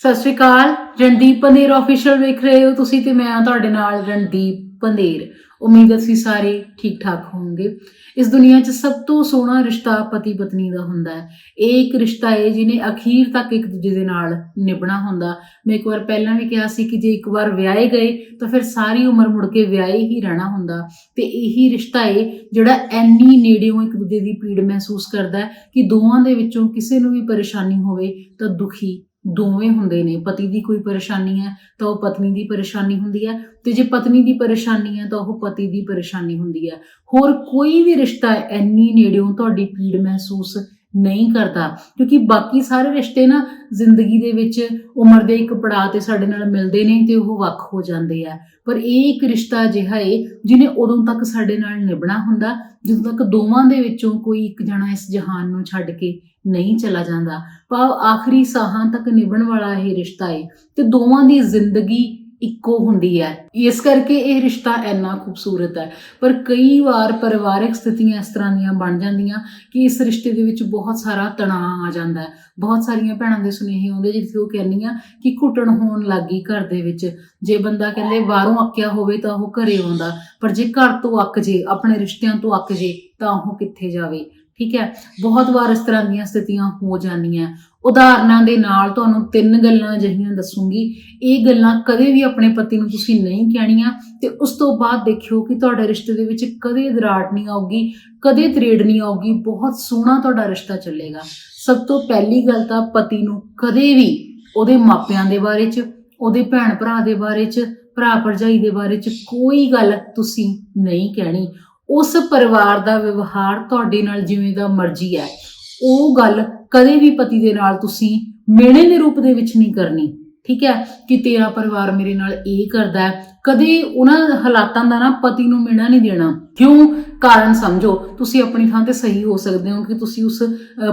ਸਤਿ ਸ਼੍ਰੀ ਅਕਾਲ। ਰਣਦੀਪ ਪੰਦੇਰ ਆਫੀਸ਼ੀਅਲ ਵੇਖ ਰਹੇ ਹੋ ਤੁਸੀਂ ਤੇ ਮੈਂ ਤੁਹਾਡੇ ਨਾਲ ਰਣਦੀਪ ਪੰਦੇਰ ਉਮੀਦ ਹੈ ਤੁਸੀਂ ਸਾਰੇ ਠੀਕ ਠਾਕ ਹੋਵੋਗੇ। ਇਸ ਦੁਨੀਆ 'ਚ ਸਭ ਤੋਂ ਸੋਹਣਾ ਰਿਸ਼ਤਾ ਪਤੀ ਪਤਨੀ ਦਾ ਹੁੰਦਾ ਹੈ। ਇਹ ਇੱਕ ਰਿਸ਼ਤਾ ਹੈ ਜਿਹਨੇ ਅਖੀਰ ਤੱਕ ਇੱਕ ਦੂਜੇ ਦੇ ਨਾਲ ਨਿਭਣਾ ਹੁੰਦਾ। ਮੈਂ ਇੱਕ ਵਾਰ ਪਹਿਲਾਂ ਵੀ ਕਿਹਾ ਸੀ ਕਿ ਜੇ ਇੱਕ ਵਾਰ ਵਿਆਹੇ ਗਏ ਤਾਂ ਫਿਰ ਸਾਰੀ ਉਮਰ ਮੁੜ ਕੇ ਵਿਆਹੇ ਹੀ ਰਹਿਣਾ ਹੁੰਦਾ। ਤੇ ਇਹੀ ਰਿਸ਼ਤਾ ਹੈ ਜਿਹੜਾ ਐਨੀ ਨੇੜਿਓਂ ਇੱਕ ਦੂਜੇ ਦੀ ਪੀੜ ਮਹਿਸੂਸ ਕਰਦਾ ਹੈ ਕਿ ਦੋਵਾਂ ਦੇ ਵਿੱਚੋਂ ਕਿਸੇ ਨੂੰ ਵੀ ਪਰੇਸ਼ਾਨੀ ਹੋਵੇ ਤਾਂ ਦੁਖੀ ਦੋਵੇਂ ਹੁੰਦੇ ਨੇ, ਪਤੀ ਦੀ ਕੋਈ ਪਰੇਸ਼ਾਨੀ ਹੈ ਤਾਂ ਉਹ ਪਤਨੀ ਦੀ ਪਰੇਸ਼ਾਨੀ ਹੁੰਦੀ ਹੈ ਤੇ ਜੇ ਪਤਨੀ ਦੀ ਪਰੇਸ਼ਾਨੀ ਹੈ ਤਾਂ ਉਹ ਪਤੀ ਦੀ ਪਰੇਸ਼ਾਨੀ ਹੁੰਦੀ ਹੈ। ਹੋਰ ਕੋਈ ਵੀ ਰਿਸ਼ਤਾ ਐਨੀ ਨੇੜਿਓਂ ਤੁਹਾਡੀ ਪੀੜ ਮਹਿਸੂਸ ਨਹੀਂ ਕਰਦਾ। ਕਿਉਂਕਿ ਬਾਕੀ ਸਾਰੇ ਰਿਸ਼ਤੇ ਨਾ ਜ਼ਿੰਦਗੀ ਦੇ ਵਿੱਚ ਉਮਰ ਦੇ ਇੱਕ ਪੜਾਅ ਤੇ ਸਾਡੇ ਨਾਲ ਮਿਲਦੇ ਨੇ ਤੇ ਉਹ ਵੱਖ ਹੋ ਜਾਂਦੇ ਆ। ਪਰ ਇਹ ਇੱਕ ਰਿਸ਼ਤਾ ਅਜਿਹਾ ਏ ਜਿਹਨੇ ਉਦੋਂ ਤੱਕ ਸਾਡੇ ਨਾਲ ਨਿਭਣਾ ਹੁੰਦਾ, ਜਦੋਂ ਤੱਕ ਦੋਵਾਂ ਦੇ ਵਿੱਚੋਂ ਕੋਈ ਇੱਕ ਜਣਾ ਇਸ ਜਹਾਨ ਨੂੰ ਛੱਡ ਕੇ ਨਹੀਂ ਚਲਾ ਜਾਂਦਾ। ਭਾਵ ਆਖਰੀ ਸਾਹਾਂ ਤੱਕ ਨਿਭਣ ਵਾਲਾ ਇਹ ਰਿਸ਼ਤਾ ਏ ਤੇ ਦੋਵਾਂ ਦੀ ਜ਼ਿੰਦਗੀ ਇੱਕੋ ਹੁੰਦੀ ਹੈ। ਇਸ ਕਰਕੇ ਇਹ ਰਿਸ਼ਤਾ ਇੰਨਾ ਖੂਬਸੂਰਤ ਹੈ। ਪਰ ਕਈ ਵਾਰ ਪਰਿਵਾਰਕ ਸਥਿਤੀਆਂ ਇਸ ਤਰ੍ਹਾਂ ਦੀਆਂ ਬਣ ਜਾਂਦੀਆਂ ਕਿ ਇਸ ਰਿਸ਼ਤੇ ਦੇ ਵਿੱਚ ਬਹੁਤ ਸਾਰਾ ਤਣਾਅ ਆ ਜਾਂਦਾ ਹੈ। ਬਹੁਤ ਸਾਰੀਆਂ ਭੈਣਾਂ ਦੇ ਸੁਨੇਹੇ ਆਉਂਦੇ ਜਿੱਥੇ ਉਹ ਕਹਿੰਦੀਆਂ ਕਿ ਘੁੱਟਣ ਹੋਣ ਲੱਗੀ ਘਰ ਦੇ ਵਿੱਚ। ਜੇ ਬੰਦਾ ਕਹਿੰਦੇ ਬਾਹਰੋਂ ਅੱਕਿਆ ਹੋਵੇ ਤਾਂ ਉਹ ਘਰੇ ਆਉਂਦਾ। ਪਰ ਜੇ ਘਰ ਤੋਂ ਅੱਕ ਜੇ, ਆਪਣੇ ਰਿਸ਼ਤਿਆਂ ਤੋਂ ਅੱਕ ਜੇ, ਤਾਂ ਉਹ ਕਿੱਥੇ ਜਾਵੇ? ਠੀਕ ਹੈ? ਬਹੁਤ ਵਾਰ ਇਸ ਤਰ੍ਹਾਂ ਦੀਆਂ ਸਥਿਤੀਆਂ ਹੋ ਜਾਂਦੀਆਂ। ਉਦਾਹਰਨਾਂ ਦੇ ਨਾਲ ਤੁਹਾਨੂੰ ਤਿੰਨ ਗੱਲਾਂ ਅਜਿਹੀਆਂ ਦੱਸੂਗੀ। ਇਹ ਗੱਲਾਂ ਕਦੇ ਵੀ ਆਪਣੇ ਪਤੀ ਨੂੰ ਤੁਸੀਂ ਨਹੀਂ ਕਹਿਣੀਆਂ ਤੇ ਉਸ ਤੋਂ ਬਾਅਦ ਦੇਖਿਓ ਕਿ ਤੁਹਾਡੇ ਰਿਸ਼ਤੇ ਦੇ ਵਿੱਚ ਕਦੇ ਦਰਾੜ ਨਹੀਂ ਆਉਗੀ ਕਦੇ ਤਰੇੜ ਨਹੀਂ ਆਊਗੀ, ਬਹੁਤ ਸੋਹਣਾ ਤੁਹਾਡਾ ਰਿਸ਼ਤਾ ਚੱਲੇਗਾ। ਸਭ ਤੋਂ ਪਹਿਲੀ ਗੱਲ ਤਾਂ ਪਤੀ ਨੂੰ ਕਦੇ ਵੀ ਉਹਦੇ ਮਾਪਿਆਂ ਦੇ ਬਾਰੇ 'ਚ, ਉਹਦੇ ਭੈਣ ਭਰਾ ਦੇ ਬਾਰੇ 'ਚ, ਭਰਾ ਭਰਜਾਈ ਦੇ ਬਾਰੇ 'ਚ ਕੋਈ ਗੱਲ ਤੁਸੀਂ ਨਹੀਂ ਕਹਿਣੀ। ਉਸ ਪਰਿਵਾਰ ਦਾ ਵਿਵਹਾਰ ਤੁਹਾਡੇ ਨਾਲ ਜਿਵੇਂ ਦਾ ਮਰਜ਼ੀ ਹੈ। ਉਹ ਗੱਲ ਕਦੇ ਵੀ ਪਤੀ ਦੇ ਨਾਲ ਤੁਸੀਂ ਮਿਹਣੇ ਦੇ ਰੂਪ ਦੇ ਵਿੱਚ ਨਹੀਂ ਕਰਨੀ, ਠੀਕ ਹੈ? ਕਿ ਤੇਰਾ ਪਰਿਵਾਰ ਮੇਰੇ ਨਾਲ ਇਹ ਕਰਦਾ ਹੈ। ਕਦੇ ਉਹਨਾਂ ਹਾਲਾਤਾਂ ਦਾ ਨਾ ਪਤੀ ਨੂੰ ਮਿਹਣਾ ਨਹੀਂ ਦੇਣਾ। ਕਿਉਂ? ਕਾਰਨ ਸਮਝੋ, ਤੁਸੀਂ ਆਪਣੀ ਥਾਂ ਤੇ ਸਹੀ ਹੋ ਸਕਦੇ ਹੋ ਕਿ ਤੁਸੀਂ ਉਸ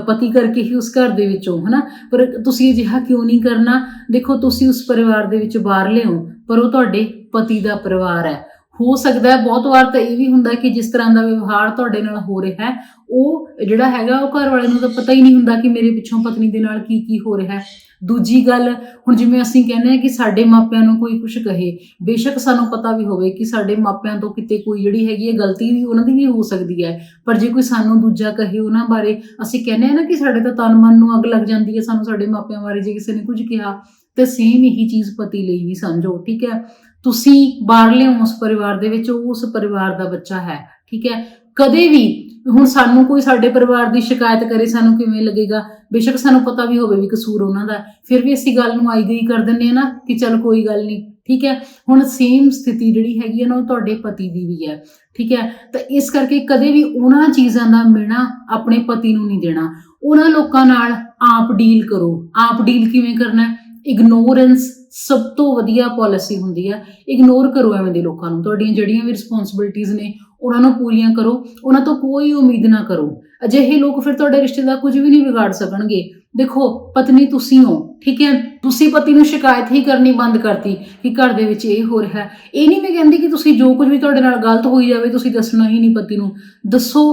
ਪਤੀ ਕਰਕੇ ਹੀ ਉਸ ਘਰ ਦੇ ਵਿੱਚੋਂ, ਹਨਾ? ਪਰ ਤੁਸੀਂ ਅਜਿਹਾ ਕਿਉਂ ਨਹੀਂ ਕਰਨਾ? ਦੇਖੋ, ਤੁਸੀਂ ਉਸ ਪਰਿਵਾਰ ਦੇ ਵਿੱਚ ਬਾਹਰਲੇ ਹੋ, ਪਰ ਉਹ ਤੁਹਾਡੇ ਪਤੀ ਦਾ ਪਰਿਵਾਰ ਹੈ। ਹੋ ਸਕਦਾ ਹੈ, ਬਹੁਤ ਵਾਰ ਤਾਂ ਇਹ ਵੀ ਹੁੰਦਾ ਕਿ ਜਿਸ ਤਰ੍ਹਾਂ ਦਾ ਵਿਵਹਾਰ ਤੁਹਾਡੇ ਨਾਲ ਹੋ ਰਿਹਾ ਹੈ, ਉਹ ਜਿਹੜਾ ਹੈਗਾ ਉਹ ਘਰ ਵਾਲੇ ਨੂੰ ਤਾਂ ਪਤਾ ਹੀ ਨਹੀਂ ਹੁੰਦਾ ਕਿ ਮੇਰੇ ਪਿੱਛੋਂ ਪਤਨੀ ਦੇ ਨਾਲ ਕੀ ਕੀ ਹੋ ਰਿਹਾ ਹੈ। ਦੂਜੀ ਗੱਲ, ਹੁਣ ਜਿਵੇਂ ਅਸੀਂ ਕਹਿੰਦੇ ਹਾਂ ਕਿ ਸਾਡੇ ਮਾਪਿਆਂ ਨੂੰ ਕੋਈ ਕੁਝ ਕਹੇ, ਬੇਸ਼ੱਕ ਸਾਨੂੰ ਪਤਾ ਵੀ ਹੋਵੇ ਕਿ ਸਾਡੇ ਮਾਪਿਆਂ ਤੋਂ ਕਿਤੇ ਕੋਈ ਜਿਹੜੀ ਹੈਗੀ ਹੈ ਗਲਤੀ ਵੀ ਉਹਨਾਂ ਦੀ ਵੀ ਹੋ ਸਕਦੀ ਹੈ, ਪਰ ਜੇ ਕੋਈ ਸਾਨੂੰ ਦੂਜਾ ਕਹੇ ਉਹਨਾਂ ਬਾਰੇ, ਅਸੀਂ ਕਹਿੰਦੇ ਹਾਂ ਨਾ ਕਿ ਸਾਡੇ ਤਾਂ ਤਨ ਮਨ ਨੂੰ ਅੱਗ ਲੱਗ ਜਾਂਦੀ ਹੈ, ਸਾਨੂੰ ਸਾਡੇ ਮਾਪਿਆਂ ਬਾਰੇ ਜੇ ਕਿਸੇ ਨੇ ਕੁਝ ਕਿਹਾ, ਤੇ ਸੇਮ ਇਹੀ ਚੀਜ਼ ਪਤੀ ਲਈ ਵੀ ਸਮਝੋ, ਠੀਕ ਹੈ। ਤੁਸੀਂ ਬਾਹਰਲੇ ਹੋ ਉਸ ਪਰਿਵਾਰ ਦੇ ਵਿੱਚ, ਉਸ ਪਰਿਵਾਰ ਦਾ ਬੱਚਾ ਹੈ, ਠੀਕ ਹੈ? ਕਦੇ ਵੀ ਹੁਣ ਸਾਨੂੰ ਕੋਈ ਸਾਡੇ ਪਰਿਵਾਰ ਦੀ ਸ਼ਿਕਾਇਤ ਕਰੇ, ਸਾਨੂੰ ਕਿਵੇਂ ਲੱਗੇਗਾ? ਬੇਸ਼ੱਕ ਸਾਨੂੰ ਪਤਾ ਵੀ ਹੋਵੇ ਵੀ ਕਸੂਰ ਉਹਨਾਂ ਦਾ ਫਿਰ ਵੀ ਅਸੀਂ ਗੱਲ ਨੂੰ ਆਈ ਗਈ ਕਰ ਦਿੰਦੇ ਆ ਨਾ ਕਿ ਚਲ ਕੋਈ ਗੱਲ ਨਹੀਂ, ਠੀਕ ਹੈ? ਹੁਣ ਸੇਮ ਸਥਿਤੀ ਜਿਹੜੀ ਹੈਗੀ ਹੈ ਨਾ, ਉਹ ਤੁਹਾਡੇ ਪਤੀ ਦੀ ਵੀ ਹੈ, ਠੀਕ ਹੈ? ਤਾਂ ਇਸ ਕਰਕੇ ਕਦੇ ਵੀ ਉਹਨਾਂ ਚੀਜ਼ਾਂ ਦਾ ਮਿਣਾ ਆਪਣੇ ਪਤੀ ਨੂੰ ਨਹੀਂ ਦੇਣਾ। ਉਹਨਾਂ ਲੋਕਾਂ ਨਾਲ ਆਪ ਡੀਲ ਕਰੋ। ਆਪ ਡੀਲ ਕਿਵੇਂ ਕਰਨਾ ਇਗਨੋਰੈਂਸ ਸਭ ਤੋਂ ਵਧੀਆ ਪਾਲਿਸੀ ਹੁੰਦੀ ਆ ਇਗਨੋਰ ਕਰੋ ਐਵੇਂ ਦੇ ਲੋਕਾਂ ਨੂੰ। ਤੁਹਾਡੀਆਂ ਜਿਹੜੀਆਂ ਵੀ ਰਿਸਪੌਂਸਿਬਿਲਟੀਆਂ ਨੇ, ਉਹਨਾਂ ਨੂੰ ਪੂਰੀਆਂ ਕਰੋ। ਉਹਨਾਂ ਤੋਂ ਕੋਈ ਉਮੀਦ ਨਾ ਕਰੋ। ਅਜਿਹੇ ਲੋਕ ਫਿਰ ਤੁਹਾਡੇ ਰਿਸ਼ਤੇ ਦਾ ਕੁਝ ਵੀ ਨਹੀਂ ਵਿਗਾੜ ਸਕਣਗੇ। ਦੇਖੋ, ਪਤਨੀ ਤੁਸੀਂ ਹੋ। ਠੀਕ ਹੈ, ਤੁਸੀਂ ਪਤੀ ਨੂੰ ਸ਼ਿਕਾਇਤ ਹੀ ਕਰਨੀ ਬੰਦ ਕਰਤੀ ਕਿ ਘਰ ਦੇ ਵਿੱਚ ਇਹ ਹੋ। ਰਿਹਾ ਇਹ ਨਹੀਂ ਮੈਂ ਕਹਿੰਦੀ ਕਿ ਤੁਸੀਂ ਜੋ ਕੁਝ ਵੀ ਤੁਹਾਡੇ ਨਾਲ ਗਲਤ ਹੋਈ ਜਾਵੇ, ਤੁਸੀਂ ਦੱਸਣਾ ਹੀ ਨਹੀਂ ਪਤੀ ਨੂੰ। ਦੱਸੋ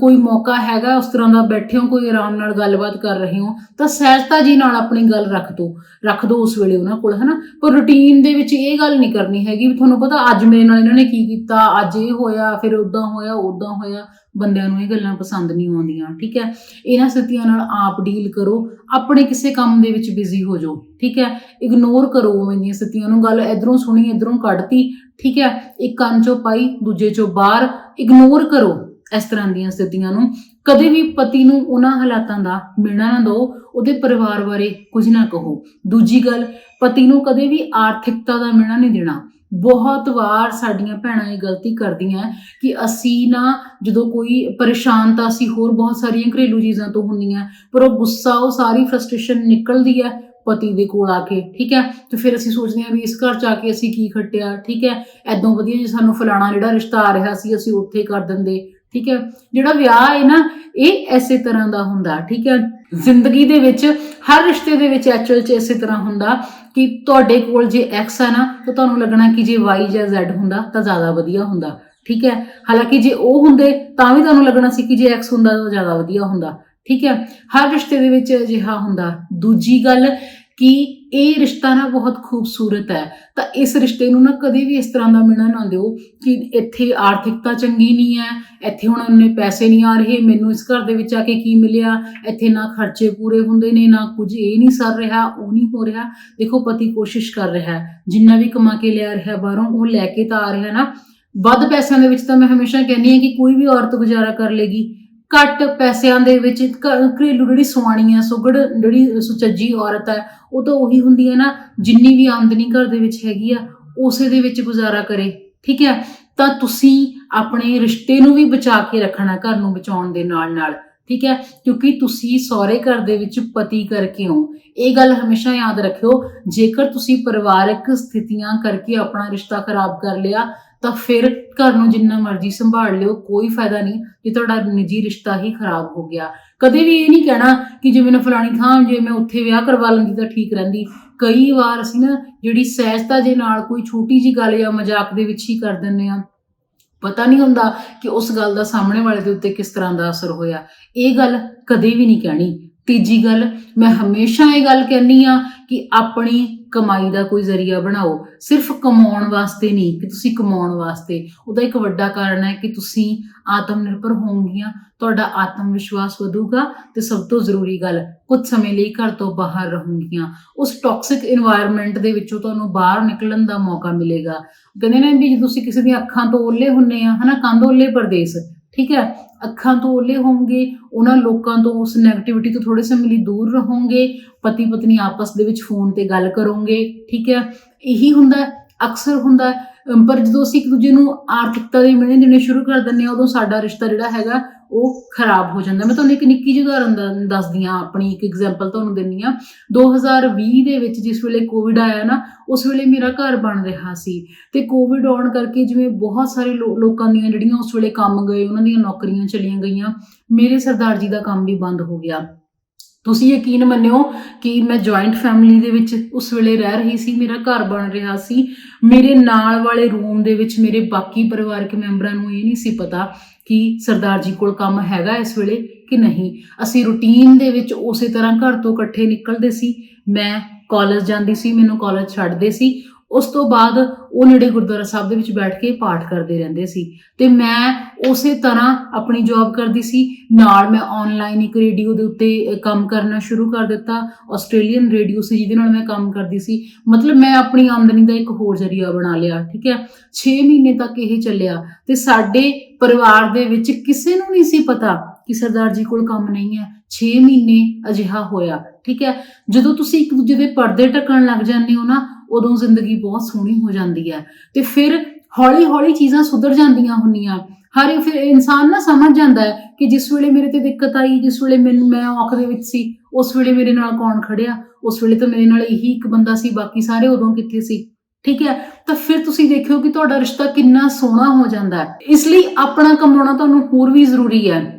ਕੋਈ ਮੌਕਾ ਹੈਗਾ ਉਸ ਤਰ੍ਹਾਂ ਦਾ ਬੈਠੇ ਹੋ, ਕੋਈ ਆਰਾਮ ਨਾਲ ਗੱਲਬਾਤ ਕਰ ਰਹੇ ਹੋ, ਤਾਂ ਸਹਿਜਤਾ ਜੀ ਨਾਲ ਆਪਣੀ ਗੱਲ ਰੱਖ ਦੋ ਰੱਖ ਦੋ ਉਸ ਵੇਲੇ ਉਹਨਾਂ ਕੋਲ, ਹਨਾ? ਪਰ ਰੁਟੀਨ ਦੇ ਵਿੱਚ ਇਹ ਗੱਲ ਨਹੀਂ ਕਰਨੀ ਹੈਗੀ ਵੀ ਤੁਹਾਨੂੰ ਪਤਾ ਅੱਜ ਮੇਰੇ ਨਾਲ ਇਹਨਾਂ ਨੇ ਕੀ ਕੀਤਾ, ਅੱਜ ਇਹ ਹੋਇਆ, ਫਿਰ ਉਦਾਂ ਹੋਇਆ ਉਦਾਂ ਹੋਇਆ। ਬੰਦਿਆਂ ਨੂੰ ਇਹ ਗੱਲਾਂ ਪਸੰਦ ਨਹੀਂ ਆਉਂਦੀਆਂ, ਠੀਕ ਹੈ? ਇਹਨਾਂ ਸਥਿਤੀਆਂ ਨਾਲ ਆਪ ਡੀਲ ਕਰੋ, ਆਪਣੇ ਕਿਸੇ ਕੰਮ ਦੇ ਵਿੱਚ ਬਿਜ਼ੀ ਹੋ ਜਾਓ, ਠੀਕ ਹੈ? ਇਗਨੋਰ ਕਰੋ ਉਵੇਂ ਦੀਆਂ ਸਥਿਤੀਆਂ ਨੂੰ, ਗੱਲ ਇਧਰੋਂ ਸੁਣੀ, ਇਧਰੋਂ ਕੱਢਤੀ, ਠੀਕ ਹੈ? ਇੱਕ ਕੰਨ ਚੋਂ ਪਾਈ, ਦੂਜੇ ਚੋਂ ਬਾਹਰ ਇਗਨੋਰ ਕਰੋ ਇਸ ਤਰ੍ਹਾਂ ਦੀਆਂ ਸਥਿਤੀਆਂ ਨੂੰ। ਕਦੇ ਵੀ ਪਤੀ ਨੂੰ ਉਹਨਾਂ ਹਾਲਾਤਾਂ ਦਾ ਮਿਲਣਾ ਨਾ ਦਿਓ, ਉਹਦੇ ਪਰਿਵਾਰ ਬਾਰੇ ਕੁਝ ਨਾ ਕਹੋ। ਦੂਜੀ ਗੱਲ, ਪਤੀ ਨੂੰ ਕਦੇ ਵੀ ਆਰਥਿਕਤਾ ਦਾ ਮਿਲਣਾ ਨਹੀਂ ਦੇਣਾ। ਬਹੁਤ ਵਾਰ ਸਾਡੀਆਂ ਭੈਣਾਂ ਇਹ ਗਲਤੀ ਕਰਦੀਆਂ ਕਿ ਅਸੀਂ ਨਾ ਜਦੋਂ ਕੋਈ ਪਰੇਸ਼ਾਨ ਤਾਂ ਅਸੀਂ ਹੋਰ ਬਹੁਤ ਸਾਰੀਆਂ ਘਰੇਲੂ ਚੀਜ਼ਾਂ ਤੋਂ ਹੁੰਦੀਆਂ ਪਰ ਉਹ ਗੁੱਸਾ, ਉਹ ਸਾਰੀ ਫਰਸਟ੍ਰੇਸ਼ਨ ਨਿਕਲਦੀ ਹੈ ਪਤੀ ਦੇ ਕੋਲ ਆ ਕੇ, ਠੀਕ ਹੈ? ਤੇ ਫਿਰ ਅਸੀਂ ਸੋਚਦੇ ਹਾਂ ਵੀ ਇਸ ਘਰ ਚ ਆ ਕੇ ਅਸੀਂ ਕੀ ਖੱਟਿਆ, ਠੀਕ ਹੈ? ਐਦੋਂ ਵਧੀਆ ਜੇ ਸਾਨੂੰ ਫਲਾਣਾ ਜਿਹੜਾ ਰਿਸ਼ਤਾ ਆ ਰਿਹਾ ਸੀ, ਅਸੀਂ ਉੱਥੇ ਕਰ ਦਿੰਦੇ, ਠੀਕ ਹੈ? ਜਿਹੜਾ ਵਿਆਹ ਹੈ ਨਾ ਇਹ ਐਸੇ ਤਰ੍ਹਾਂ ਦਾ ਹੁੰਦਾ, ਠੀਕ ਹੈ? ਜ਼ਿੰਦਗੀ ਦੇ ਵਿੱਚ, ਹਰ ਰਿਸ਼ਤੇ ਦੇ ਵਿੱਚ ਐਕਚੁਅਲ ਚ ਇਸੇ ਤਰ੍ਹਾਂ ਹੁੰਦਾ ਕਿ ਤੁਹਾਡੇ ਕੋਲ ਜੇ ਐਕਸ ਹੈ ਨਾ, ਤਾਂ ਤੁਹਾਨੂੰ ਲੱਗਣਾ ਕਿ ਜੇ ਵਾਈ ਜਾਂ ਜ਼ੈਡ ਹੁੰਦਾ, ਤਾਂ ਜ਼ਿਆਦਾ ਵਧੀਆ ਹੁੰਦਾ, ਠੀਕ ਹੈ? ਹਾਲਾਂਕਿ ਜੇ ਉਹ ਹੁੰਦੇ, ਤਾਂ ਵੀ ਤੁਹਾਨੂੰ ਲੱਗਣਾ ਸੀ ਕਿ ਜੇ ਐਕਸ ਹੁੰਦਾ, ਤਾਂ ਜ਼ਿਆਦਾ ਵਧੀਆ ਹੁੰਦਾ, ਠੀਕ ਹੈ? ਹਰ ਰਿਸ਼ਤੇ ਦੇ ਵਿੱਚ ਅਜਿਹਾ ਹੁੰਦਾ। ਦੂਜੀ ਗੱਲ, ਕਿ ਇਹ ਰਿਸ਼ਤਾ ਨਾ ਬਹੁਤ ਖੂਬਸੂਰਤ ਹੈ। ਤਾਂ ਇਸ ਰਿਸ਼ਤੇ ਨੂੰ ਨਾ ਕਦੇ ਵੀ ਇਸ ਤਰ੍ਹਾਂ ਦਾ ਮਿਣਾ ਨਾ ਦਿਓ ਕਿ ਇੱਥੇ ਆਰਥਿਕਤਾ ਚੰਗੀ ਨਹੀਂ ਹੈ, ਇੱਥੇ ਹੁਣ ਇੰਨੇ ਪੈਸੇ ਨਹੀਂ ਆ ਰਹੇ, ਮੈਨੂੰ ਇਸ ਘਰ ਦੇ ਵਿੱਚ ਆ ਕੇ ਕੀ ਮਿਲਿਆ? ਇੱਥੇ ਨਾ ਖਰਚੇ ਪੂਰੇ ਹੁੰਦੇ ਨੇ, ਨਾ ਕੁਝ ਇਹ ਨਹੀਂ ਸਰ ਰਿਹਾ, ਉਹ ਨਹੀਂ ਹੋ ਰਿਹਾ। ਦੇਖੋ, ਪਤੀ ਕੋਸ਼ਿਸ਼ ਕਰ ਰਿਹਾ ਜਿੰਨਾ ਵੀ ਕਮਾ ਕੇ ਲਿਆ ਰਿਹਾ ਬਾਹਰੋਂ, ਉਹ ਲੈ ਕੇ ਤਾਂ ਆ ਰਿਹਾ ਨਾ। ਵੱਧ ਪੈਸਿਆਂ ਦੇ ਵਿੱਚ ਤਾਂ ਮੈਂ ਹਮੇਸ਼ਾ ਕਹਿੰਦੀ ਹਾਂ ਕਿ ਕੋਈ ਵੀ ਔਰਤ ਗੁਜ਼ਾਰਾ ਕਰ ਲੇਗੀ। ਘੱਟ ਪੈਸਿਆਂ ਦੇ ਵਿੱਚ ਘ- ਘਰੇਲੂ ਜਿਹੜੀ ਸੁਆਣੀ ਆ, ਸੁਗੜ ਜਿਹੜੀ ਸੁਚੱਜੀ ਔਰਤ ਹੈ ਉਹ ਤਾਂ ਉਹੀ ਹੁੰਦੀ ਹੈ ਨਾ, ਜਿੰਨੀ ਵੀ ਆਮਦਨੀ ਘਰ ਦੇ ਵਿੱਚ ਹੈਗੀ ਆ, ਉਸੇ ਦੇ ਵਿੱਚ ਗੁਜ਼ਾਰਾ ਕਰੇ, ਠੀਕ ਹੈ? ਤਾਂ ਤੁਸੀਂ ਆਪਣੇ ਰਿਸ਼ਤੇ ਨੂੰ ਵੀ ਬਚਾ ਕੇ ਰੱਖਣਾ, ਘਰ ਨੂੰ ਬਚਾਉਣ ਦੇ ਨਾਲ ਨਾਲ ਠੀਕ ਹੈ? ਕਿਉਂਕਿ ਤੁਸੀਂ ਸਹੁਰੇ ਘਰ ਦੇ ਵਿੱਚ ਪਤੀ ਕਰਕੇ ਹੋ। ਇਹ ਗੱਲ ਹਮੇਸ਼ਾ ਯਾਦ ਰੱਖਿਓ। ਜੇਕਰ ਤੁਸੀਂ ਪਰਿਵਾਰਕ ਸਥਿਤੀਆਂ ਕਰਕੇ ਆਪਣਾ ਰਿਸ਼ਤਾ ਖਰਾਬ ਕਰ ਲਿਆ, ਤਾਂ ਫਿਰ ਘਰ ਨੂੰ ਜਿੰਨਾ ਮਰਜ਼ੀ ਸੰਭਾਲ ਲਿਓ, ਕੋਈ ਫਾਇਦਾ ਨਹੀਂ ਜੇ ਤੁਹਾਡਾ ਨਿੱਜੀ ਰਿਸ਼ਤਾ ਹੀ ਖਰਾਬ ਹੋ ਗਿਆ। ਕਦੇ ਵੀ ਇਹ ਨਹੀਂ ਕਹਿਣਾ ਕਿ ਜੇ ਮੈਨੂੰ ਫਲਾਣੀ ਥਾਂ ਜੇ ਮੈਂ ਉੱਥੇ ਵਿਆਹ ਕਰਵਾ ਲੈਂਦੀ ਤਾਂ ਠੀਕ ਰਹਿੰਦੀ। ਕਈ ਵਾਰ ਅਸੀਂ ਨਾ ਜਿਹੜੀ ਸਹਿਜਤਾ ਜੇ ਨਾਲ ਕੋਈ ਛੋਟੀ ਜੀ ਗੱਲ ਜਾਂ ਮਜ਼ਾਕ ਦੇ ਵਿੱਚ ਹੀ ਕਰ ਦਿੰਦੇ ਆ ਪਤਾ ਨਹੀਂ ਹੁੰਦਾ ਕਿ ਉਸ ਗੱਲ ਦਾ ਸਾਹਮਣੇ ਵਾਲੇ ਦੇ ਉੱਤੇ ਕਿਸ ਤਰ੍ਹਾਂ ਦਾ ਅਸਰ ਹੋਇਆ। ਇਹ ਗੱਲ ਕਦੇ ਵੀ ਨਹੀਂ ਕਹਿਣੀ। ਤੀਜੀ ਗੱਲ, ਮੈਂ ਹਮੇਸ਼ਾ ਇਹ ਗੱਲ ਕਹਿੰਨੀ ਆ ਕਿ ਆਪਣੀ ਕਮਾਈ ਦਾ ਕੋਈ ਜ਼ਰੀਆ ਬਣਾਓ, ਸਿਰਫ ਕਮਾਉਣ ਵਾਸਤੇ ਨਹੀਂ, ਕਿ ਤੁਸੀਂ ਕਮਾਉਣ ਵਾਸਤੇ। ਉਹਦਾ ਇੱਕ ਵੱਡਾ ਕਾਰਨ ਹੈ ਕਿ ਤੁਸੀਂ ਆਤਮ ਨਿਰਭਰ ਹੋਵੋਗੀਆਂ ਤੁਹਾਡਾ ਆਤਮ ਵਿਸ਼ਵਾਸ ਵਧੂਗਾ ਤੇ ਸਭ ਤੋਂ ਜ਼ਰੂਰੀ ਗੱਲ, ਕੁਝ ਸਮੇਂ ਲਈ ਘਰ ਤੋਂ ਬਾਹਰ ਰਹੋਗੀਆਂ। ਉਸ ਟੌਕਸਿਕ এনवायरमेंट ਦੇ ਵਿੱਚੋਂ ਤੁਹਾਨੂੰ ਬਾਹਰ ਨਿਕਲਣ ਦਾ ਮੌਕਾ ਮਿਲੇਗਾ। ਕਹਿੰਦੇ ਨੇ ਵੀ ਜੇ ਤੁਸੀਂ ਕਿਸੇ ਦੀਆਂ ਅੱਖਾਂ ਤੋਂ ਓਲੇ ਹੁੰਨੇ ਆ, ਹਨਾ ਕੰਦੋਲੇ ਪਰਦੇਸ ਠੀਕ ਹੈ? ਅੱਖਾਂ ਤੋਂ ਓਲੇ ਹੋਵੋਗੇ ਉਹਨਾਂ ਲੋਕਾਂ ਤੋਂ ਉਸ 네ਗੇਟਿਵਿਟੀ ਤੋਂ ਥੋੜੇ ਸਮੇਂ ਲਈ ਦੂਰ ਰਹੋਗੇ ਪਤੀ ਪਤਨੀ ਆਪਸ ਦੇ ਵਿੱਚ ਫੋਨ ਤੇ ਗੱਲ ਕਰੋਗੇ, ਠੀਕ ਹੈ? ਇਹੀ ਹੁੰਦਾ, ਅਕਸਰ ਹੁੰਦਾ ਪਰ ਜਦੋਂ ਅਸੀਂ ਇੱਕ ਦੂਜੇ ਨੂੰ ਆਰਥਿਕਤਾ ਦੇ ਮਿਹਣੇ ਦੇਣੇ ਸ਼ੁਰੂ ਕਰ ਦਿੰਦੇ ਹਾਂ, ਉਦੋਂ ਸਾਡਾ ਰਿਸ਼ਤਾ ਜਿਹੜਾ ਹੈਗਾ ਉਹ ਖਰਾਬ ਹੋ ਜਾਂਦਾ। ਮੈਂ ਤੁਹਾਨੂੰ ਇੱਕ ਨਿੱਕੀ ਜਿਹੀ ਉਦਾਹਰਨ ਦੱਸਦੀ ਹਾਂ। ਆਪਣੀ ਇੱਕ ਐਗਜ਼ਾਮਪਲ ਤੁਹਾਨੂੰ ਦਿੰਨੀ ਆ 2020 ਦੇ ਵਿੱਚ ਜਿਸ ਵੇਲੇ ਕੋਵਿਡ ਆਇਆ ਨਾ, ਉਸ ਵੇਲੇ ਮੇਰਾ ਘਰ ਬਣ ਰਿਹਾ ਸੀ। ਤੇ ਕੋਵਿਡ ਆਉਣ ਕਰਕੇ ਜਿਵੇਂ ਬਹੁਤ ਸਾਰੇ ਲੋ- ਲੋਕਾਂ ਦੀਆਂ ਜਿਹੜੀਆਂ ਉਸ ਵੇਲੇ ਕੰਮ ਗਏ, ਉਹਨਾਂ ਦੀਆਂ ਨੌਕਰੀਆਂ ਚਲੀਆਂ ਗਈਆਂ, ਮੇਰੇ ਸਰਦਾਰ ਜੀ ਦਾ ਕੰਮ ਵੀ ਬੰਦ ਹੋ ਗਿਆ। ਤੁਸੀਂ ਯਕੀਨ ਮੰਨਿਓ ਕਿ ਮੈਂ ਜੁਆਇੰਟ ਫੈਮਿਲੀ ਦੇ ਵਿੱਚ ਉਸ ਵੇਲੇ ਰਹਿ ਰਹੀ ਸੀ, ਮੇਰਾ ਘਰ ਬਣ ਰਿਹਾ ਸੀ। ਮੇਰੇ ਨਾਲ ਵਾਲੇ ਰੂਮ ਦੇ ਵਿੱਚ ਮੇਰੇ ਬਾਕੀ ਪਰਿਵਾਰਕ ਮੈਂਬਰਾਂ ਨੂੰ ਇਹ ਨਹੀਂ ਸੀ ਪਤਾ ਕਿ ਸਰਦਾਰ ਜੀ ਕੋਲ ਕੰਮ ਹੈਗਾ ਇਸ ਵੇਲੇ ਕਿ ਨਹੀਂ। ਅਸੀਂ ਰੂਟੀਨ ਦੇ ਵਿੱਚ ਉਸੇ ਤਰ੍ਹਾਂ ਘਰ ਤੋਂ ਇਕੱਠੇ ਨਿਕਲਦੇ ਸੀ। ਮੈਂ ਕਾਲਜ ਜਾਂਦੀ ਸੀ, ਮੈਨੂੰ ਕਾਲਜ ਛੱਡਦੇ ਸੀ। ਉਸ ਤੋਂ ਬਾਅਦ ਉਹ ਨੇੜੇ ਗੁਰਦੁਆਰਾ ਸਾਹਿਬ ਦੇ ਵਿੱਚ ਬੈਠ ਕੇ ਪਾਠ ਕਰਦੇ ਰਹਿੰਦੇ ਸੀ। ਤੇ ਮੈਂ ਉਸੇ ਤਰ੍ਹਾਂ ਆਪਣੀ ਜੌਬ ਕਰਦੀ ਸੀ। ਨਾਲ ਮੈਂ ਆਨਲਾਈਨ ਇੱਕ ਰੇਡੀਓ ਦੇ ਉੱਤੇ ਕੰਮ ਕਰਨਾ ਸ਼ੁਰੂ ਕਰ ਦਿੱਤਾ। ਆਸਟ੍ਰੇਲੀਅਨ ਰੇਡੀਓ ਸੀ, ਜਿਹਦੇ ਨਾਲ ਮੈਂ ਕੰਮ ਕਰਦੀ ਸੀ। ਮਤਲਬ ਮੈਂ ਆਪਣੀ ਆਮਦਨੀ ਦਾ ਇੱਕ ਹੋਰ ਜ਼ਰੀਆ ਬਣਾ ਲਿਆ, ਠੀਕ ਹੈ? 6 ਮਹੀਨੇ ਤੱਕ ਇਹ ਚੱਲਿਆ। ਤੇ ਸਾਡੇ ਪਰਿਵਾਰ ਦੇ ਵਿੱਚ ਕਿਸੇ ਨੂੰ ਨਹੀਂ ਸੀ ਪਤਾ ਕਿ ਸਰਦਾਰ ਜੀ ਕੋਲ ਕੰਮ ਨਹੀਂ ਹੈ। 6 ਮਹੀਨੇ ਅਜਿਹਾ ਹੋਇਆ, ਠੀਕ ਹੈ? ਜਦੋਂ ਤੁਸੀਂ ਇੱਕ ਦੂਜੇ ਦੇ ਪਰਦੇ ਢੱਕਣ ਲੱਗ ਜਾਂਦੇ ਹੋ ਨਾ ਉਦੋਂ ਜ਼ਿੰਦਗੀ ਬਹੁਤ ਸੋਹਣੀ ਹੋ ਜਾਂਦੀ ਹੈ ਤੇ ਫਿਰ ਹੌਲੀ ਹੌਲੀ ਚੀਜ਼ਾਂ ਸੁਧਰ ਜਾਂਦੀਆਂ ਹੁੰਦੀਆਂ। ਹਰ ਫਿਰ ਇਨਸਾਨ ਨਾ ਸਮਝ ਜਾਂਦਾ ਹੈ ਕਿ ਜਿਸ ਵੇਲੇ ਮੇਰੇ ਤੇ ਦਿੱਕਤ ਆਈ, ਜਿਸ ਵੇਲੇ ਮੈਨੂੰ ਮੈਂ ਔਖ ਦੇ ਵਿੱਚ ਸੀ, ਉਸ ਵੇਲੇ ਮੇਰੇ ਨਾਲ ਕੌਣ ਖੜਿਆ, ਉਸ ਵੇਲੇ ਤਾਂ ਮੇਰੇ ਨਾਲ ਇਹੀ ਇੱਕ ਬੰਦਾ ਸੀ, ਬਾਕੀ ਸਾਰੇ ਉਦੋਂ ਕਿੱਥੇ ਸੀ। ਠੀਕ ਹੈ? ਤਾਂ ਫਿਰ ਤੁਸੀਂ ਦੇਖਿਓ ਕਿ ਤੁਹਾਡਾ ਰਿਸ਼ਤਾ ਕਿੰਨਾ ਸੋਹਣਾ ਹੋ ਜਾਂਦਾ ਹੈ। ਇਸ ਲਈ ਆਪਣਾ ਕਮਾਉਣਾ ਤੁਹਾਨੂੰ ਹੋਰ ਵੀ ਜ਼ਰੂਰੀ ਹੈ।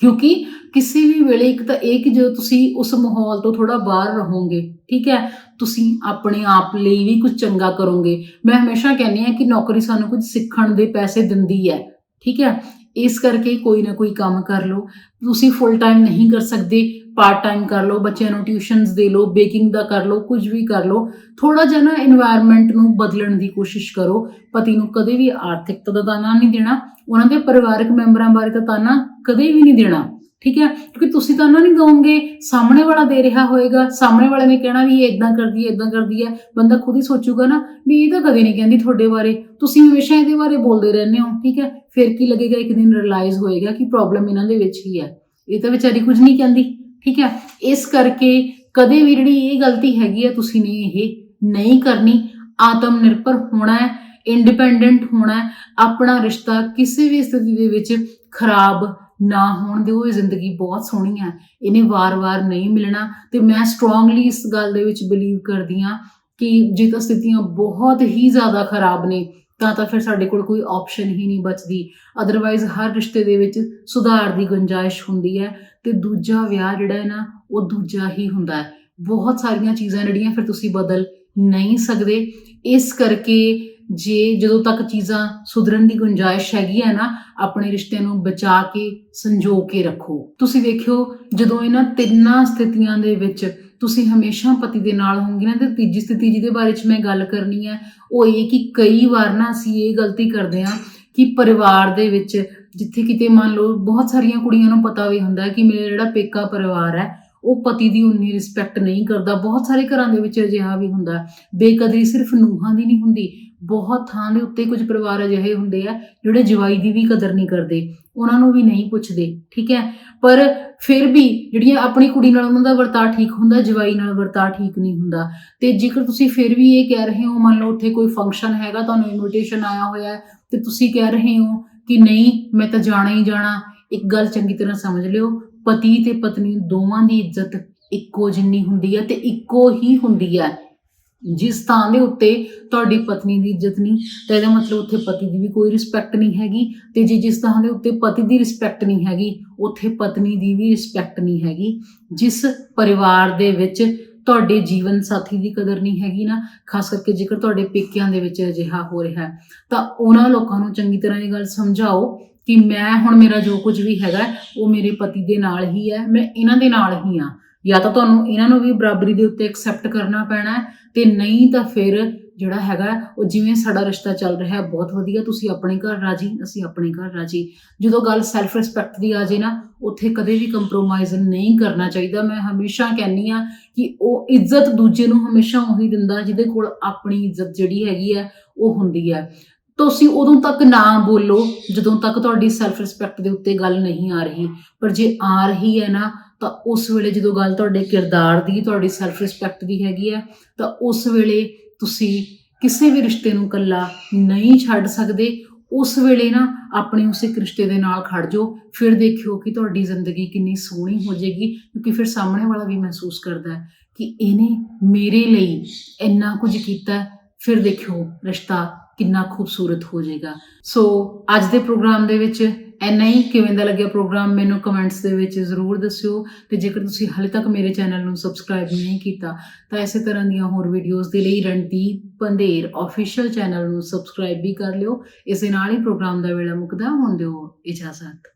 ਕਿਉਂਕਿ ਕਿਸੇ ਵੀ ਵੇਲੇ ਇੱਕ ਤਾਂ ਇਹ ਕਿ ਜਦੋਂ ਤੁਸੀਂ ਉਸ ਮਾਹੌਲ ਤੋਂ ਥੋੜਾ ਬਾਹਰ ਰਹੋਗੇ, ਠੀਕ ਹੈ, ਤੁਸੀਂ ਆਪਣੇ ਆਪ ਲਈ ਵੀ ਕੁਝ ਚੰਗਾ ਕਰੋਗੇ। ਮੈਂ ਹਮੇਸ਼ਾ ਕਹਿੰਦੀ ਹਾਂ ਕਿ ਨੌਕਰੀ ਸਾਨੂੰ ਕੁਝ ਸਿੱਖਣ ਦੇ ਪੈਸੇ ਦਿੰਦੀ ਹੈ, ਠੀਕ ਹੈ। ਇਸ ਕਰਕੇ ਕੋਈ ਨਾ ਕੋਈ ਕੰਮ ਕਰ ਲਓ। ਤੁਸੀਂ ਫੁੱਲ ਟਾਈਮ ਨਹੀਂ ਕਰ ਸਕਦੇ ਪਾਰਟ ਟਾਈਮ ਕਰ ਲਓ, ਬੱਚਿਆਂ ਨੂੰ ਟਿਊਸ਼ਨਸ ਦੇ ਲਓ ਬੇਕਿੰਗ ਦਾ ਕਰ ਲਓ, ਕੁਝ ਵੀ ਕਰ ਲਓ ਥੋੜਾ ਜਿਹਾ ਨਾ এনवायरमेंट ਨੂੰ ਬਦਲਣ ਦੀ ਕੋਸ਼ਿਸ਼ ਕਰੋ। ਪਤੀ ਨੂੰ ਕਦੇ ਵੀ ਆਰਥਿਕ ਤਾਨਾ ਨਹੀਂ ਦੇਣਾ, ਉਹਨਾਂ ਦੇ ਪਰਿਵਾਰਕ ਮੈਂਬਰਾਂ ਬਾਰੇ ਤਾਂ ਤਾਨਾ ਕਦੇ ਵੀ ਨਹੀਂ ਦੇਣਾ, ਠੀਕ ਹੈ? ਕਿਉਂਕਿ ਤੁਸੀਂ ਤਾਂ ਉਹਨਾਂ ਨਹੀਂ ਗਾਉਂਗੇ ਸਾਹਮਣੇ ਵਾਲਾ ਦੇ ਰਿਹਾ ਹੋਏਗਾ, ਸਾਹਮਣੇ ਵਾਲੇ ਨੇ ਕਹਿਣਾ ਵੀ ਇਹ ਇਦਾਂ ਕਰਦੀ ਹੈ ਇਦਾਂ ਕਰਦੀ ਹੈ, ਬੰਦਾ ਖੁਦ ਹੀ ਸੋਚੂਗਾ ਨਾ ਵੀ ਇਹ ਤਾਂ ਕਦੇ ਨਹੀਂ ਕਹਿੰਦੀ ਤੁਹਾਡੇ ਬਾਰੇ, ਤੁਸੀਂ ਹਮੇਸ਼ਾ ਇਹਦੇ ਬਾਰੇ ਬੋਲਦੇ ਰਹਿੰਦੇ ਹੋ, ਠੀਕ ਹੈ? ਫਿਰ ਕੀ ਲੱਗੇਗਾ, ਇੱਕ ਦਿਨ ਰਿਅਲਾਈਜ਼ ਹੋਏਗਾ ਕਿ ਪ੍ਰੋਬਲਮ ਇਹਨਾਂ ਦੇ ਵਿੱਚ ਹੀ ਹੈ। ਇਹ ਤਾਂ ਵਿਚਾਰੀ ਕੁਝ ਨਹੀਂ ਕਹਿੰਦੀ। ਠੀਕ ਹੈ? ਇਸ ਕਰਕੇ ਕਦੇ ਵੀ ਜਿਹੜੀ ਇਹ ਗਲਤੀ ਹੈਗੀ ਹੈ ਤੁਸੀਂ ਨੇ ਇਹ ਨਹੀਂ ਕਰਨੀ। ਆਤਮ ਨਿਰਭਰ ਹੋਣਾ ਹੈ ਇੰਡੀਪੈਂਡੈਂਟ ਹੋਣਾ ਹੈ। ਆਪਣਾ ਰਿਸ਼ਤਾ ਕਿਸੇ ਵੀ ਸਥਿਤੀ ਦੇ ਵਿੱਚ ਖਰਾਬ ਨਾ ਹੋਣ ਦਿਓ। ਇਹ ਜ਼ਿੰਦਗੀ ਬਹੁਤ ਸੋਹਣੀ ਹੈ ਇਹਨੇ ਵਾਰ-ਵਾਰ ਨਹੀਂ ਮਿਲਣਾ। ਤੇ ਮੈਂ ਸਟਰੋਂਗਲੀ ਇਸ ਗੱਲ ਦੇ ਵਿੱਚ ਬਲੀਵ ਕਰਦੀ ਹਾਂ ਕਿ ਜੇ ਤਾਂ ਸਥਿਤੀਆਂ ਬਹੁਤ ਹੀ ਜ਼ਿਆਦਾ ਖਰਾਬ ਨੇ ਤਾਂ ਤਾਂ ਫਿਰ ਸਾਡੇ ਕੋਲ ਕੋਈ ਆਪਸ਼ਨ ਹੀ ਨਹੀਂ ਬਚਦੀ। ਅਦਰਵਾਈਜ਼ ਹਰ ਰਿਸ਼ਤੇ ਦੇ ਵਿੱਚ ਸੁਧਾਰ ਦੀ ਗੁੰਜਾਇਸ਼ ਹੁੰਦੀ ਹੈ ਤੇ ਦੂਜਾ ਵਿਆਹ ਜਿਹੜਾ ਹੈ ਨਾ, ਉਹ ਦੂਜਾ ਹੀ ਹੁੰਦਾ ਹੈ। ਬਹੁਤ ਸਾਰੀਆਂ ਚੀਜ਼ਾਂ ਜਿਹੜੀਆਂ ਫਿਰ ਤੁਸੀਂ ਬਦਲ ਨਹੀਂ ਸਕਦੇ। ਇਸ ਕਰਕੇ ਜੇ ਜਦੋਂ ਤੱਕ ਚੀਜ਼ਾਂ ਸੁਧਰਨ ਦੀ ਗੁੰਜਾਇਸ਼ ਹੈਗੀ ਹੈ ਨਾ, ਆਪਣੇ ਰਿਸ਼ਤੇ ਨੂੰ ਬਚਾ ਕੇ, ਸੰਜੋ ਕੇ ਰੱਖੋ। ਤੁਸੀਂ ਦੇਖਿਓ ਜਦੋਂ ਇਹਨਾਂ ਤਿੰਨਾਂ ਸਥਿਤੀਆਂ ਦੇ ਵਿੱਚ ਤੁਸੀਂ ਹਮੇਸ਼ਾ ਪਤੀ ਦੇ ਨਾਲ ਹੋਵੋਗੇ ਨਾ, ਤੇ ਤੀਜੀ ਸਥਿਤੀ ਜਿਹਦੇ ਬਾਰੇ ਚ ਮੈਂ ਗੱਲ ਕਰਨੀ ਹੈ, ਉਹ ਇਹ ਕਿ ਕਈ ਵਾਰ ਨਾ ਅਸੀਂ ਇਹ ਗਲਤੀ ਕਰਦੇ ਹਾਂ ਕਿ ਪਰਿਵਾਰ ਦੇ ਵਿੱਚ ਜਿੱਥੇ ਕਿਤੇ ਮੰਨ ਲਓ ਬਹੁਤ ਸਾਰੀਆਂ ਕੁੜੀਆਂ ਨੂੰ ਪਤਾ ਵੀ ਹੁੰਦਾ ਕਿ ਮੇਰਾ ਜਿਹੜਾ ਪੇਕਾ ਪਰਿਵਾਰ ਹੈ, ਉਹ ਪਤੀ ਦੀ ਉਨੀ ਰਿਸਪੈਕਟ ਨਹੀਂ ਕਰਦਾ। ਬਹੁਤ ਸਾਰੇ ਘਰਾਂ ਦੇ ਵਿੱਚ ਅਜਿਹਾ ਵੀ ਹੁੰਦਾ ਬੇਕਦਰੀ ਸਿਰਫ ਨੂਹਾਂ ਦੀ ਨਹੀਂ ਹੁੰਦੀ ਬਹੁਤ ਥਾਂ ਦੇ ਉੱਤੇ ਕੁਝ ਪਰਿਵਾਰ ਅਜਿਹੇ ਹੁੰਦੇ ਆ ਜਿਹੜੇ ਜਵਾਈ ਦੀ ਵੀ ਕਦਰ ਨਹੀਂ ਕਰਦੇ, ਉਹਨਾਂ ਨੂੰ ਵੀ ਨਹੀਂ ਪੁੱਛਦੇ, ਠੀਕ ਹੈ? ਪਰ ਫਿਰ ਵੀ ਜਿਹੜੀਆਂ ਆਪਣੀ ਕੁੜੀ ਨਾਲ ਉਹਨਾਂ ਦਾ ਵਰਤਾਅ ਠੀਕ ਹੁੰਦਾ, ਜਵਾਈ ਨਾਲ ਵਰਤਾਅ ਠੀਕ ਨਹੀਂ ਹੁੰਦਾ। ਤੇ ਜੇਕਰ ਤੁਸੀਂ ਫਿਰ ਵੀ ਇਹ ਕਹਿ ਰਹੇ ਹੋ, ਮੰਨ ਲਓ ਉੱਥੇ ਕੋਈ ਫੰਕਸ਼ਨ ਹੈਗਾ, ਤੁਹਾਨੂੰ ਇਨਵੀਟੇਸ਼ਨ ਆਇਆ ਹੋਇਆ ਹੈ, ਤੇ ਤੁਸੀਂ ਕਹਿ ਰਹੇ ਹੋ ਕਿ ਨਹੀਂ, ਮੈਂ ਤਾਂ ਜਾਣਾ ਹੀ ਜਾਣਾ, ਇੱਕ ਗੱਲ ਚੰਗੀ ਤਰ੍ਹਾਂ ਸਮਝ ਲਿਓ, ਪਤੀ ਤੇ ਪਤਨੀ ਦੋਵਾਂ ਦੀ ਇੱਜ਼ਤ ਇੱਕੋ ਜਿੰਨੀ ਹੁੰਦੀ ਹੈ ਤੇ ਇੱਕੋ ਹੀ ਹੁੰਦੀ ਹੈ। ਜਿਸ ਥਾਂ ਦੇ ਉੱਤੇ ਤੁਹਾਡੀ ਪਤਨੀ ਦੀ ਇੱਜ਼ਤ ਨਹੀਂ, ਤਾਂ ਇਹਦਾ ਮਤਲਬ ਉੱਥੇ ਪਤੀ ਦੀ ਵੀ ਕੋਈ ਰਿਸਪੈਕਟ ਨਹੀਂ ਹੈਗੀ, ਤੇ ਜੇ ਜਿਸ ਥਾਂ ਦੇ ਉੱਤੇ ਪਤੀ ਦੀ ਰਿਸਪੈਕਟ ਨਹੀਂ ਹੈਗੀ, ਉੱਥੇ ਪਤਨੀ ਦੀ ਵੀ ਰਿਸਪੈਕਟ ਨਹੀਂ ਹੈਗੀ, ਜਿਸ ਪਰਿਵਾਰ ਦੇ ਵਿੱਚ ਤੁਹਾਡੇ ਜੀਵਨ ਸਾਥੀ ਦੀ ਕਦਰ ਨਹੀਂ ਹੈਗੀ ਨਾ, ਖਾਸ ਕਰਕੇ ਜੇਕਰ ਤੁਹਾਡੇ ਪੇਕਿਆਂ ਦੇ ਵਿੱਚ ਅਜਿਹਾ ਹੋ ਰਿਹਾ ਤਾਂ ਉਹਨਾਂ ਲੋਕਾਂ ਨੂੰ ਚੰਗੀ ਤਰ੍ਹਾਂ ਇਹ ਗੱਲ ਸਮਝਾਓ ਕਿ ਮੈਂ ਹੁਣ ਮੇਰਾ ਜੋ ਕੁਝ ਵੀ ਹੈਗਾ, ਉਹ ਮੇਰੇ ਪਤੀ ਦੇ ਨਾਲ ਹੀ ਹੈ, ਮੈਂ ਇਹਨਾਂ ਦੇ ਨਾਲ ਹੀ ਆ ਜਾਂ ਤਾਂ ਤੁਹਾਨੂੰ ਇਹਨਾਂ ਨੂੰ ਵੀ ਬਰਾਬਰੀ ਦੇ ਉੱਤੇ ਐਕਸੈਪਟ ਕਰਨਾ ਪੈਣਾ ਹੈ ਤੇ ਨਹੀਂ ਤਾਂ ਫਿਰ ਜਿਹੜਾ ਹੈਗਾ ਉਹ ਜਿਵੇਂ ਸਾਡਾ ਰਿਸ਼ਤਾ ਚੱਲ ਰਿਹਾ ਹੈ, ਬਹੁਤ ਵਧੀਆ, ਤੁਸੀਂ ਆਪਣੇ ਘਰ ਰਾਜੀ, ਅਸੀਂ ਆਪਣੇ ਘਰ ਰਾਜੀ। ਜਦੋਂ ਗੱਲ ਸੈਲਫ ਰਿਸਪੈਕਟ ਦੀ ਆ ਜੇ ਨਾ, ਉੱਥੇ ਕਦੇ ਵੀ ਕੰਪਰੋਮਾਈਜ਼ ਨਹੀਂ ਕਰਨਾ ਚਾਹੀਦਾ। ਮੈਂ ਹਮੇਸ਼ਾ ਕਹਿੰਨੀ ਆ ਕਿ ਉਹ ਇੱਜ਼ਤ ਦੂਜੇ ਨੂੰ ਹਮੇਸ਼ਾ ਉਹੀ ਦਿੰਦਾ, ਜਿਹਦੇ ਕੋਲ ਆਪਣੀ ਇੱਜ਼ਤ ਜਿਹੜੀ ਹੈਗੀ ਹੈ, ਉਹ ਹੁੰਦੀ ਹੈ। ਤੁਸੀਂ ਉਦੋਂ ਤੱਕ ਨਾ ਬੋਲੋ, ਜਦੋਂ ਤੱਕ ਤੁਹਾਡੀ ਸੈਲਫ ਰਿਸਪੈਕਟ ਦੇ ਉੱਤੇ ਗੱਲ ਨਹੀਂ ਆ ਰਹੀ। ਪਰ ਜੇ ਆ ਰਹੀ ਹੈ ਨਾ ਤਾਂ ਉਸ ਵੇਲੇ ਜਦੋਂ ਗੱਲ ਤੁਹਾਡੇ ਕਿਰਦਾਰ ਦੀ, ਤੁਹਾਡੀ ਸੈਲਫ ਰਿਸਪੈਕਟ ਦੀ ਹੈਗੀ ਹੈ ਤਾਂ ਉਸ ਵੇਲੇ ਤੁਸੀਂ ਕਿਸੇ ਵੀ ਰਿਸ਼ਤੇ ਨੂੰ ਇਕੱਲਾ ਨਹੀਂ ਛੱਡ ਸਕਦੇ। ਉਸ ਵੇਲੇ ਨਾ ਆਪਣੇ ਉਸ ਇੱਕ ਰਿਸ਼ਤੇ ਦੇ ਨਾਲ ਖੜ ਜਾਓ। ਫਿਰ ਦੇਖਿਓ ਕਿ ਤੁਹਾਡੀ ਜ਼ਿੰਦਗੀ ਕਿੰਨੀ ਸੋਹਣੀ ਹੋ ਜਾਏਗੀ, ਕਿਉਂਕਿ ਫਿਰ ਸਾਹਮਣੇ ਵਾਲਾ ਵੀ ਮਹਿਸੂਸ ਕਰਦਾ ਹੈ ਕਿ ਇਹਨੇ ਮੇਰੇ ਲਈ ਇੰਨਾ ਕੁਝ ਕੀਤਾ ਫਿਰ ਦੇਖਿਓ ਰਿਸ਼ਤਾ ਕਿੰਨਾ ਖੂਬਸੂਰਤ ਹੋ ਜਾਏਗਾ। ਸੋ ਅੱਜ ਦੇ ਪ੍ਰੋਗਰਾਮ ਦੇ ਵਿੱਚ ਇੰਨਾ ਹੀ ਕਿਵੇਂ ਦਾ ਲੱਗਿਆ ਪ੍ਰੋਗਰਾਮ, ਮੈਨੂੰ ਕਮੈਂਟਸ ਦੇ ਵਿੱਚ ਜ਼ਰੂਰ ਦੱਸਿਓ ਤੇ ਜੇਕਰ ਤੁਸੀਂ ਹਾਲੇ ਤੱਕ ਮੇਰੇ ਚੈਨਲ ਨੂੰ ਸਬਸਕ੍ਰਾਈਬ ਨਹੀਂ ਕੀਤਾ, ਤਾਂ ਇਸੇ ਤਰ੍ਹਾਂ ਦੀਆਂ ਹੋਰ ਵੀਡੀਓਜ਼ ਦੇ ਲਈ ਰਣਦੀਪ ਪੰਧੇਰ ਅਫੀਸ਼ੀਅਲ ਚੈਨਲ ਨੂੰ ਸਬਸਕ੍ਰਾਈਬ ਵੀ ਕਰ ਲਿਓ। ਇਸ ਦੇ ਨਾਲ ਹੀ ਪ੍ਰੋਗਰਾਮ ਦਾ ਵੇਲਾ ਮੁਕਦਾ, ਹੁਣ ਦਿਓ ਇਜਾਜ਼ਤ।